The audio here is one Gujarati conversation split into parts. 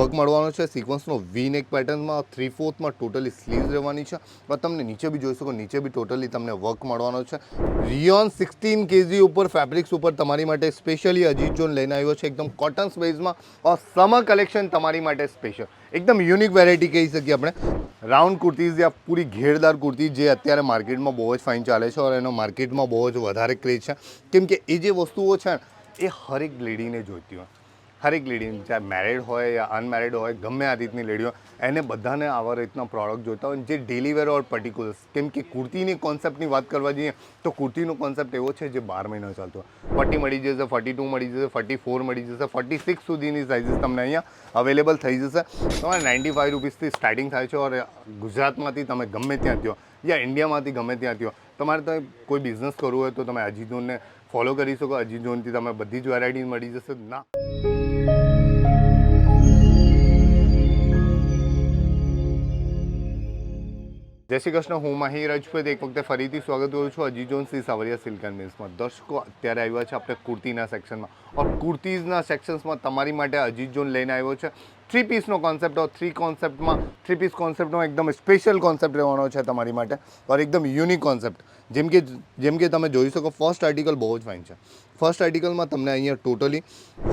વર્ક મળવાનો છે. સિક્વન્સનો વી નેક પેટર્નમાં થ્રી ફોર્થમાં ટોટલી સ્લીવ રહેવાની છે. પણ તમને નીચે બી જોઈ શકો, નીચે બી ટોટલી તમને વર્ક મળવાનો છે. રિયોન સિક્સટીન કેજી ઉપર ફેબ્રિક્સ ઉપર તમારી માટે સ્પેશિયલી અજીત જોન લઈને આવ્યો છે. એકદમ કોટન સ્પેસમાં સમર કલેક્શન તમારી માટે સ્પેશિયલ એકદમ યુનિક વેરાયટી કહી શકીએ આપણે. રાઉન્ડ કુર્તીઝ યા પૂરી ઘેરદાર કુર્તી જે અત્યારે માર્કેટમાં બહુ જ ફાઇન ચાલે છે. ઓર એનો માર્કેટમાં બહુ જ વધારે ક્રેઝ છે. કેમ કે એ જે વસ્તુઓ છે એ હરેક લેડીને જોઈતી હોય. હરેક લેડી ચાહે મેરિડ હોય યા અનમેરિડ હોય, ગમે આ રીતની લેડી હોય એને બધાને આવા રીતના પ્રોડક્ટ જોતા હોય જે ડેલી ઓર પર્ટિક્યુલર્સ કેમ કે કુર્તીની કોન્સેપ્ટની વાત કરવા જઈએ, તો કુર્તીનો કોન્સેપ્ટ એવો છે જે બાર મહિના ચાલતો ફર્ટી મળી જશે ફોર્ટી ટુ મળી જશે ફોર્ટી ફોર મળી જશે ફોર્ટી સિક્સ સુધીની સાઇઝીસ તમને અહીંયા અવેલેબલ થઈ જશે. તમારે નાઇન્ટી ફાઇવ રૂપીસથી સ્ટાર્ટિંગ થાય છે ઓર ગુજરાતમાંથી તમે ગમે ત્યાં થયો, યા ઇન્ડિયામાંથી ગમે ત્યાં થયો, તમારે તો કોઈ બિઝનેસ કરવું હોય તો તમે અજીત ઝોનને ફોલો કરી શકો. અજીત ઝોનથી તમે બધી જ વેરાયટી મળી જશે. ના. જય શ્રી કૃષ્ણ, હું માહી રાજપૂત. એક વખતે ફરીથી સ્વાગત કરું છું અજી જોન સી સાવરિયા સિલ્ક એન્ડ મિલ્સમાં દર્શકો, અત્યારે આવ્યા છે આપણે કુર્તીના સેક્શનમાં. ઓર કુર્તીઝના સેક્શન્સમાં તમારી માટે અજીત જોન લઈને આવ્યો છે. થ્રી પીસનો કોન્સેપ્ટ ઓર થ્રી કોન્સેપ્ટમાં થ્રી પીસ કોન્સેપ્ટનો એકદમ સ્પેશિયલ કોન્સેપ્ટ રહેવાનો છે તમારી માટે ઓર એકદમ યુનિક કોન્સેપ્ટ જેમ કે જેમ કે તમે જોઈ શકો ફર્સ્ટ આર્ટિકલ બહુ જ ફાઇન છે. ફર્સ્ટ આર્ટિકલમાં તમને અહીંયા ટોટલી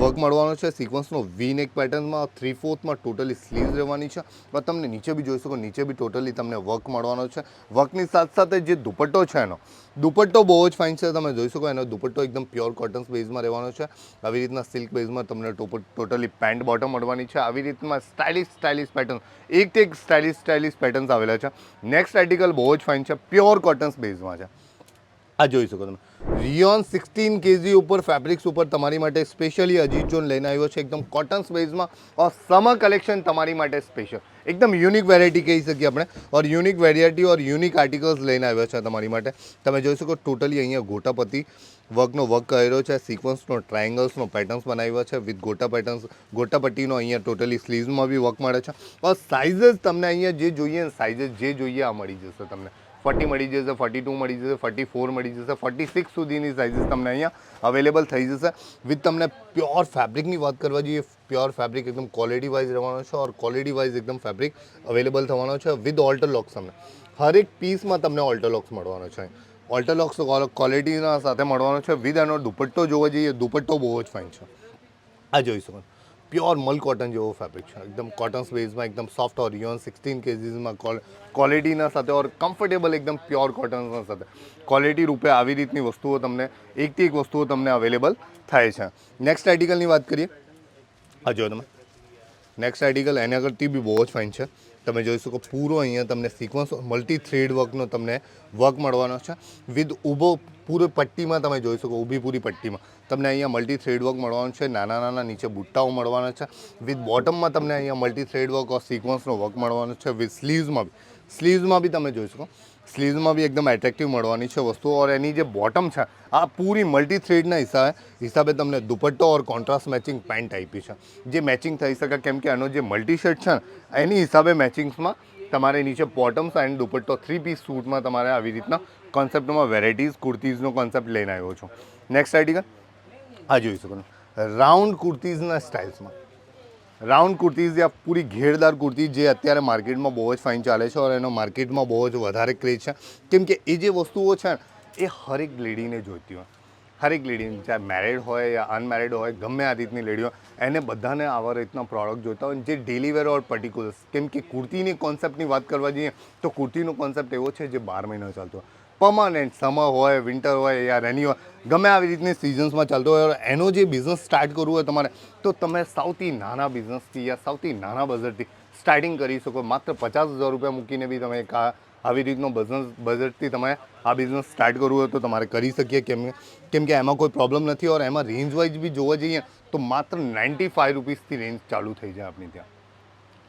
વર્ક મળવાનો છે સિક્વન્સનો વી નેક પેટર્નમાં થ્રી ફોર્થમાં ટોટલી સ્લીવ્સ રહેવાની છે, પણ તમને નીચે બી જોઈ શકો, નીચે બી ટોટલી તમને વર્ક મળવાનો છે. વર્કની સાથે સાથે જે દુપટ્ટો છે એનો, દુપટ્ટો બહુ જ ફાઇન છે, તમે જોઈ શકો, એનો દુપટ્ટો એકદમ પ્યોર કોટન બેઝમાં રહેવાનો છે. આવી રીતના સિલ્ક બેઝમાં તમને ટોટલી પેન્ટ બોટમ મળવાની છે. આવી રીતના સ્ટાઇલિશ સ્ટાઇલિશ પેટર્ન એક એક સ્ટાઇલિશ સ્ટાઇલિશ પેટર્ન્સ આવેલા છે. નેક્સ્ટ આર્ટિકલ બહુ જ ફાઇન છે. પ્યોર કોટન્સ બેઝમાં છે. આ જોઈ શકો તમે. રિયોન સિક્સટીન કેજી ઉપર ફેબ્રિક્સ ઉપર તમારી માટે સ્પેશિયલી અજીત જોન લઈને આવ્યો છે. એકદમ કોટન સ્પેસમાં ઓર સમર કલેક્શન તમારી માટે સ્પેશિયલ એકદમ યુનિક વેરાયટી કહી શકીએ આપણે. Or unique variety or unique articles લઈને આવ્યો છે તમારી માટે. તમે જોઈ શકો ટોટલી અહીંયા ગોટાપતિ વર્કનો વર્ક કર્યો છે. સિક્વન્સનો ટ્રાયંગલ્સનો પેટર્ન્સ બનાવ્યો છે વિથ ગોટા પેટર્ન્સ ગોટાપટ્ટીનો અહીંયા ટોટલી સ્લીવ્સમાં બી વર્ક મળે છે. ઓર સાઇઝ તમને અહીંયા જે જોઈએ સાઇઝ જે જોઈએ આ મળી જશે તમને. ફોર્ટી મળી જશે ફોર્ટી ટુ મળી જશે ફોર્ટી ફોર મળી જશે ફોર્ટી સિક્સ સુધીની સાઇઝીસ તમને અહીંયા અવેલેબલ થઈ જશે વિથ તમને પ્યોર ફેબ્રિકની વાત કરવા જઈએ પ્યોર ફેબ્રિક એકદમ ક્વોલિટી વાઇઝ રહેવાનો છે ઓર ક્વોલિટી વાઇઝ એકદમ ફેબ્રિક અવેલેબલ થવાનો છે વિથ ઓલ્ટરલોક્સ તમને હરેક પીસમાં તમને ઓલ્ટરલોક્સ મળવાનો છે ઓલ્ટરલોક્સ ક્વોલિટીના સાથે મળવાનો છે વિથ એનો દુપટ્ટો જોવા જઈએ દુપટ્ટો બહુ જ ફાઇન છે આ જોઈ શકો પ્યોર મલ કોટન જેવો ફેબ્રિક છે. એકદમ કોટન સ્પેસમાં એકદમ સોફ્ટ ઓર રિયોન સિક્સટીન કેજીસમાં ક્વોલિટીના સાથે ઓર કમ્ફર્ટેબલ એકદમ પ્યોર કોટનના સાથે. ક્વોલિટી રૂપે આવી રીતની વસ્તુઓ તમને, એકથી એક વસ્તુઓ તમને અવેલેબલ થાય છે. નેક્સ્ટ આર્ટિકલની વાત કરીએ. હા જો તમે. નેક્સ્ટ આર્ટિકલ એના કરતી બી બહુ જ ફાઇન છે. તમે જોઈ શકો પૂરો અહીંયા તમને સિક્વન્સ મલ્ટી થ્રેડ વર્કનો તમને વર્ક મળવાનો છે. વિથ ઊભો પૂરો પટ્ટીમાં તમે જોઈ શકો, ઊભી પૂરી પટ્ટીમાં તમને અહીંયા મલ્ટી થ્રેડ વર્ક મળવાનું છે. નાના નાના નીચે બુટ્ટાઓ મળવાના છે. વિથ બોટમમાં તમને અહીંયા મલ્ટી થ્રેડ વર્ક ઓર સિક્વન્સનો વર્ક મળવાનો છે. વિથ સ્લીવ્સમાં બી. સ્લીવ્સમાં બી તમે જોઈ શકો. સ્લીવ્સમાં બી એકદમ એટ્રેક્ટિવ મળવાની છે વસ્તુ. ઓર એની જે બોટમ છે, આ પૂરી મલ્ટી થ્રેડના હિસાબે હિસાબે તમને દુપટ્ટો ઓર કોન્ટ્રાસ્ટ મેચિંગ પેન્ટ આપી છે. જે મેચિંગ થઈ શકે, કેમ કે આનો જે મલ્ટી શર્ટ છે એની હિસાબે મેચિંગ્સમાં તમારે નીચે bottoms and dupatta three piece સૂટમાં તમારે આવી રીતના કોન્સેપ્ટમાં વેરાયટીઝ કુર્તીઝનો કોન્સેપ્ટ લઈને આવ્યો છું. નેક્સ્ટ આર્ટિકલ આ જોઈ શકો રાઉન્ડ કુર્તીઝના સ્ટાઇલ્સમાં રાઉન્ડ કુર્તીઝ યા પૂરી ઘેરદાર કુર્તી જે અત્યારે માર્કેટમાં બહુ જ ફાઇન ચાલે છે અને એનો માર્કેટમાં બહુ જ વધારે ક્રેઝ છે. કેમ કે એ જે વસ્તુઓ છે એ હરેક લેડીને જોઈતી હોય. હરેક લેડી, ચાહે મેરિડ હોય યા અનમેરિડ હોય, ગમે આ રીતની લેડી હોય, એને બધાને આવા રીતના પ્રોડક્ટ જોઈતા હોય જે ડેલી વેર ઓર પર્ટિક્યુલર્સ કેમ કે કુર્તીની કોન્સેપ્ટની વાત કરવા જઈએ, તો કુર્તીનો કોન્સેપ્ટ એવો છે જે બાર મહિના ચાલતો હોય. પરમાનન્ટ સમર હોય વિન્ટર હોય યા રેની હોય, ગમે આવી રીતની સિઝન્સમાં ચાલતો હોય, એનો જે બિઝનેસ સ્ટાર્ટ કરવું હોય તમારે, તો તમે સૌથી નાના બિઝનેસથી યા સૌથી નાના બજેટથી સ્ટાર્ટિંગ કરી શકો. માત્ર પચાસ હજાર રૂપિયા મૂકીને બી તમે આવી રીતનો બિઝનેસ બજેટથી તમે આ બિઝનેસ સ્ટાર્ટ કરવું હોય તો તમારે કરી શકીએ. કેમ કેમ કે એમાં કોઈ પ્રોબ્લેમ નથી. ઓર એમાં રેન્જ વાઇઝ બી જોવા જઈએ, તો માત્ર નાઇન્ટી ફાઇવ રૂપીસથી રેન્જ ચાલુ થઈ જાય આપણી ત્યાં.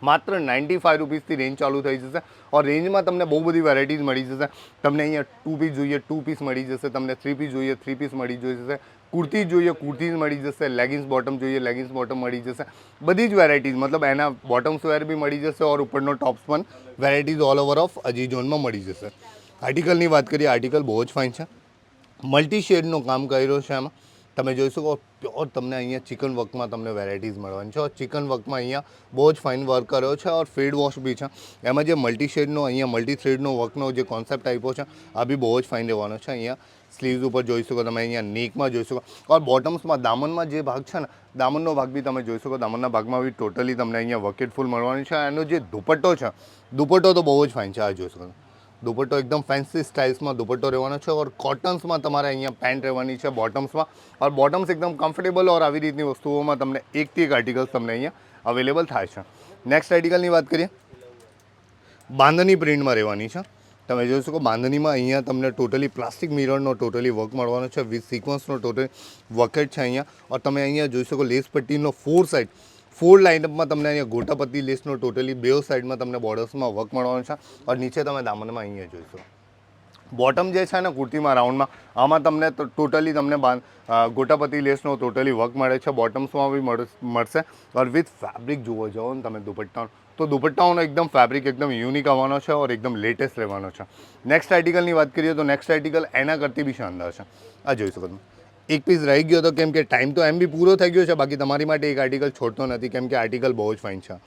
માત્ર નાઇન્ટી ફાઇવ રૂપીસથી રેન્જ ચાલુ થઈ જશે ઓર રેન્જમાં તમને બહુ બધી વેરાયટીઝ મળી જશે. તમને અહીંયા ટુ પીસ જોઈએ ટુ પીસ મળી જશે. તમને થ્રી પીસ જોઈએ થ્રી પીસ મળી જશે. કુર્તી જોઈએ, કુર્તીઝ મળી જશે. લેગિન્સ બોટમ જોઈએ લેગિન્સ બોટમ મળી જશે. બધી જ વેરાયટીઝ મતલબ એના બોટમ્સ વેર બી મળી જશે ઓર ઉપરનો ટોપ્સ પણ વેરાયટીઝ ઓલ ઓવર ઓફ અજી ઝોનમાં મળી જશે. આર્ટિકલની વાત કરીએ આર્ટિકલ બહુ જ ફાઇન છે. મલ્ટી શેડનું કામ કર્યો છે એમાં તમે જોઈ શકો પ્યોર તમને અહીંયા ચિકન વર્કમાં તમને વેરાયટીઝ મળવાની છે. ચિકન વર્કમાં અહીંયા બહુ જ ફાઇન વર્ક કર્યો છે ઓર ફેડ વોશ બી છે. એમાં જે મલ્ટી શેડનો અહીંયા મલ્ટી થ્રેડનો વર્કનો જે કોન્સેપ્ટ આપ્યો છે, આ બી બહુ જ ફાઇન રહેવાનો છે. અહીંયા સ્લીવ્સ ઉપર જોઈ શકો તમે, અહીંયા નેકમાં જોઈ શકો. ઓર બોટમ્સમાં દામનમાં જે ભાગ છે ને, દામનનો ભાગ બી તમે જોઈ શકો. દામનના ભાગમાં બી ટોટલી તમને અહીંયા વકેટ ફૂલ મળવાની છે. એનો જે દુપટ્ટો છે, દુપટ્ટો તો બહુ જ ફાઇન છે, આ જોઈ શકો. દુપટ્ટો એકદમ ફેન્સી સ્ટાઇલ્સમાં દુપટ્ટો રહેવાનો છે ઓર કોટન્સમાં તમારે અહીંયા પેન્ટ રહેવાની છે બોટમ્સમાં ઓર બોટમ્સ એકદમ કમ્ફર્ટેબલ ઓર આવી રીતની વસ્તુઓમાં તમને એકથી એક આર્ટિકલ્સ તમને અહીંયા અવેલેબલ થાય છે. નેક્સ્ટ આર્ટિકલની વાત કરીએ. બાંધણી પ્રિન્ટમાં રહેવાની છે. તમે જોઈ શકો બાંધણીમાં અહીંયા તમને ટોટલી પ્લાસ્ટિક મિરરનો ટોટલી વર્ક મળવાનો છે. વિથ સિક્વન્સનો ટોટલી વર્કેટ છે અહીંયા. ઓર તમે અહીંયા જોઈ શકો લેસ પટ્ટીનો ફોર સાઇડ ફોર લાઇનઅપમાં તમને અહીંયા ગોટાપત્તી લેસનો ટોટલી બે સાઈડમાં તમને બોર્ડર્સમાં વર્ક મળવાનું છે. અને નીચે તમે દામનમાં અહીંયા જોઈશો. બોટમ જે છે ને, કુર્તીમાં રાઉન્ડમાં આમાં તમને ટોટલી તમને ગોટાપતિ લેસનો ટોટલી વર્ક મળે છે. બોટમ્સમાં બી મળે- મળશે. ઓર વિથ ફેબ્રિક જુઓ, જાઓ ને તમે દુપટ્ટાનો તો દુપટ્ટાઓનો એકદમ ફેબ્રિક એકદમ યુનિક આવવાનો છે ઓર એકદમ લેટેસ્ટ રહેવાનો છે. નેક્સ્ટ આર્ટિકલની વાત કરીએ તો નેક્સ્ટ આર્ટિકલ એના કરતી બી શાનદાર છે. આ જોઈ શકો તમે. એક પીસ રહી ગયો તો કેમ કે ટાઈમ તો એમ બી પૂરો થઈ ગયો છે, બાકી તમારી માટે એક આર્ટિકલ છોડતો નથી, કેમ કે આર્ટિકલ બહુ જ ફાઇન છે.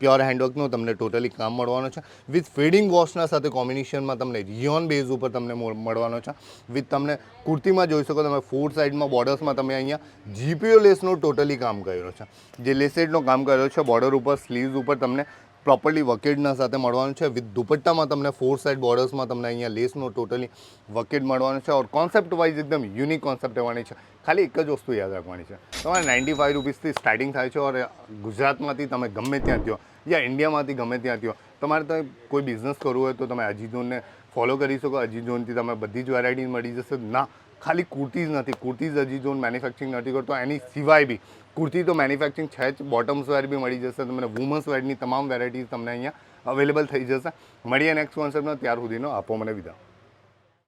પ્યોર હેન્ડવર્કનું તમને ટોટલી કામ મળવાનું છે. વિથ ફેડિંગ વોશના સાથે કોમ્બિનેશનમાં તમને રિયોન બેઝ ઉપર તમને મળવાનો છે. વિથ તમને કુર્તીમાં જોઈ શકો તમે ફોર સાઇડમાં બોર્ડર્સમાં તમે અહીંયા જીપીઓ લેસનું ટોટલી કામ કર્યો છે. જે લેસેડનો કામ કર્યો છે બોર્ડર ઉપર સ્લીવ્સ ઉપર તમને પ્રોપરલી વકેટના સાથે મળવાનું છે. વિથ દુપટ્ટામાં તમને ફોર સાઇડ બોર્ડર્સમાં તમને અહીંયા લેસનો ટોટલી વકેટ મળવાનું છે ઓર કોન્સેપ્ટ વાઇઝ એકદમ યુનિક કોન્સેપ્ટ રહેવાની છે. ખાલી એક જ વસ્તુ યાદ રાખવાની છે. તમારે નાઇન્ટી ફાઇવ રૂપીસથી સ્ટાર્ટિંગ થાય છે ઓર ગુજરાતમાંથી તમે ગમે ત્યાં થયો યા ઇન્ડિયામાંથી ગમે ત્યાં થયો તમારે તો કોઈ બિઝનેસ કરવું હોય તો તમે અજીઝોનને ફોલો કરી શકો. અજીઝોનથી તમે બધી જ વેરાયટી મળી જશે. ના ખાલી કુર્તીઝ નથી, કુર્તીઝ જો મેન્યુફેક્ચરિંગ નથી કરતો, એની સિવાય બી, કુર્તી તો મેન્યુફેક્ચરિંગ છે જ બોટમ્સ વેર બી મળી જશે, તમને વુમન્સ વેરની તમામ વેરાયટીઝ તમને અહીંયા અવેલેબલ થઈ જશે. મળીએ નેક્સ્ટ કોન્સેપ્ટમાં ત્યાર સુધીનો આપો મને વિદા